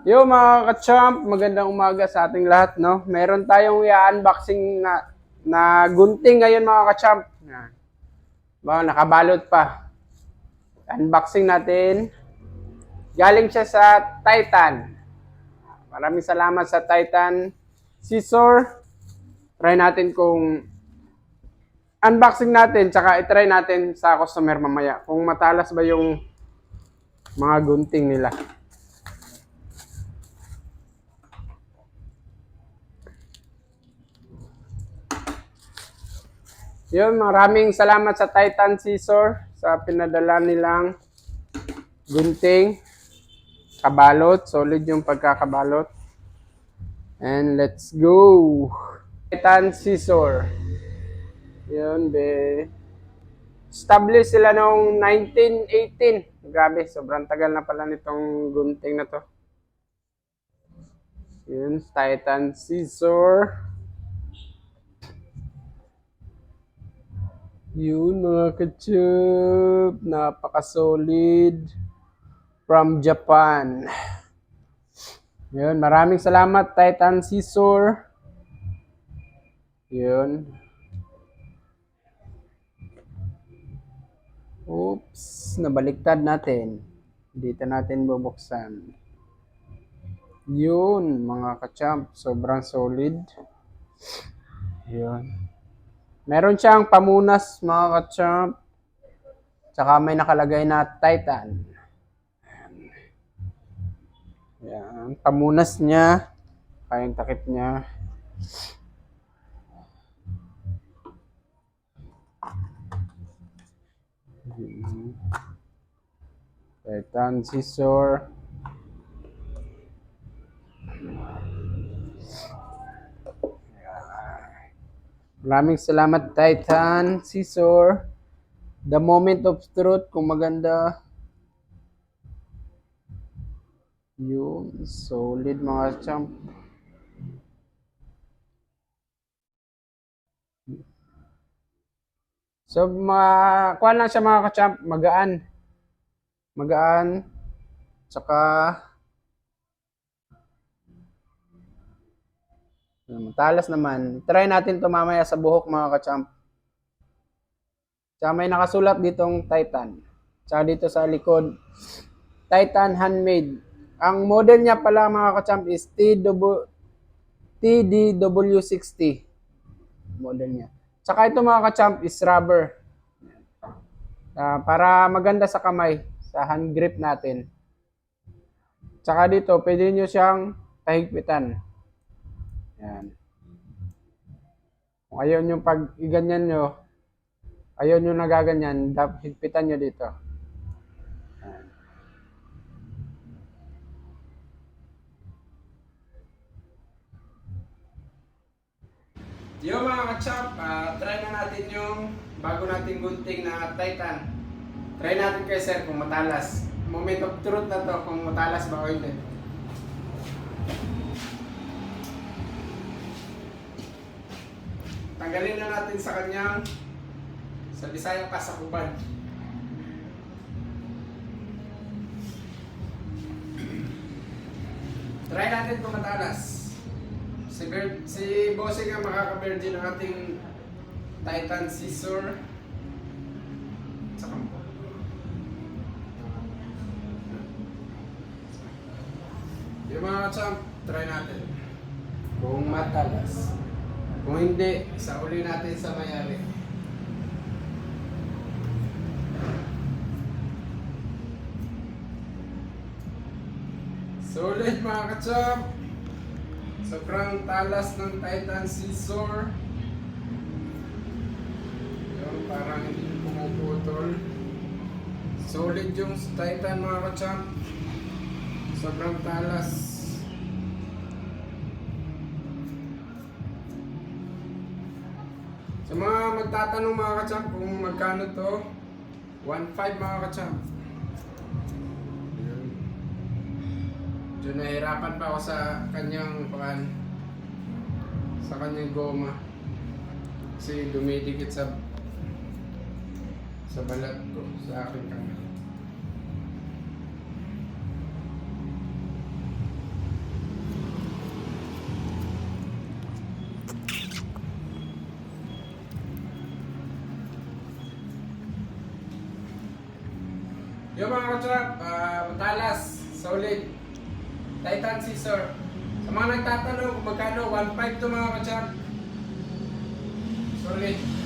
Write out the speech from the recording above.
Yo mga ka-champ, magandang umaga sa ating lahat, no? Meron tayong i-unboxing na, na gunting ngayon mga ka-champ. Ba, nakabalot pa. Unboxing natin. Galing siya sa Titan. Maraming salamat sa Titan Scissor. Try natin kung unboxing natin, tsaka itry natin sa customer mamaya kung matalas ba yung mga gunting nila. Yun, maraming salamat sa Titan Scissor sa pinadala nilang gunting, kabalot, solid yung pagkakabalot. And let's go! Titan Scissor. Yun, be. Established sila noong 1918. Grabe, sobrang tagal na pala nitong gunting na to. Yun, Titan Scissor. Yun mga kachup, napaka-solid from Japan. Yun, maraming salamat Titan Scissor. Yun. Oops, nabaliktad natin. Dito natin bubuksan. Yun, mga kachamp, sobrang solid. Yun. Meron siyang pamunas, mga kachamp. Tsaka may nakalagay na Titan. Yan, pamunas niya. Kayang takip niya. Titan scissor. Maraming salamat Titan scissor. The moment of truth kung maganda. Yun, solid mga champ. So, mga, kuha lang siya mga kachamp, magaan. Magaan. Tsaka, matalas naman. Try natin to mamaya sa buhok mga kachamp. Tsaka may nakasulat ditong Titan. Tsaka dito sa likod, Titan Handmade. Ang model niya pala mga kachamp is TW, TDW60. Model niya. Tsaka ito mga kachamp is rubber. Ah, para maganda sa kamay, sa hand grip natin. Tsaka dito, pwede nyo siyang tahigpitan. Yan. Kung ayaw nyo pag iganyan nyo, ayaw nyo nagaganyan, higpitan nyo dito. Yan. Yo mga kachap, ah, try na natin yung bago nating gunting na Titan. Try natin kay sir kung matalas. Moment of truth na to kung matalas ba o hindi. Tanggalin na natin sa kanyang sa Bisaya pasakuban. Try natin kung matalas. Si, Ber- si Bossing ang makaka-virgin ng ating Titan Scissor. Saka Yung mga champ, try natin. Kung matalas. Kung hindi, sa uli natin sa mayari. Solid mga kachop! Sobrang talas ng Titan Scissor. Yung parang hindi pumuputol. Solid yung Titan mga kachop. Sobrang talas. Sa mga magtatanong mga kachap kung magkano to, 1.5 mga kachap. Yun. Diyo nahirapan pa ako sa kanyang pan sa kanyang goma. Kasi dumidikit sa sa balat ko, sa aking kamay. Yung mga kachap, ah, matalas, solid. Titan scissor. Sa mga nagtatanong magkano, 1.5 to mga kachap. Solid.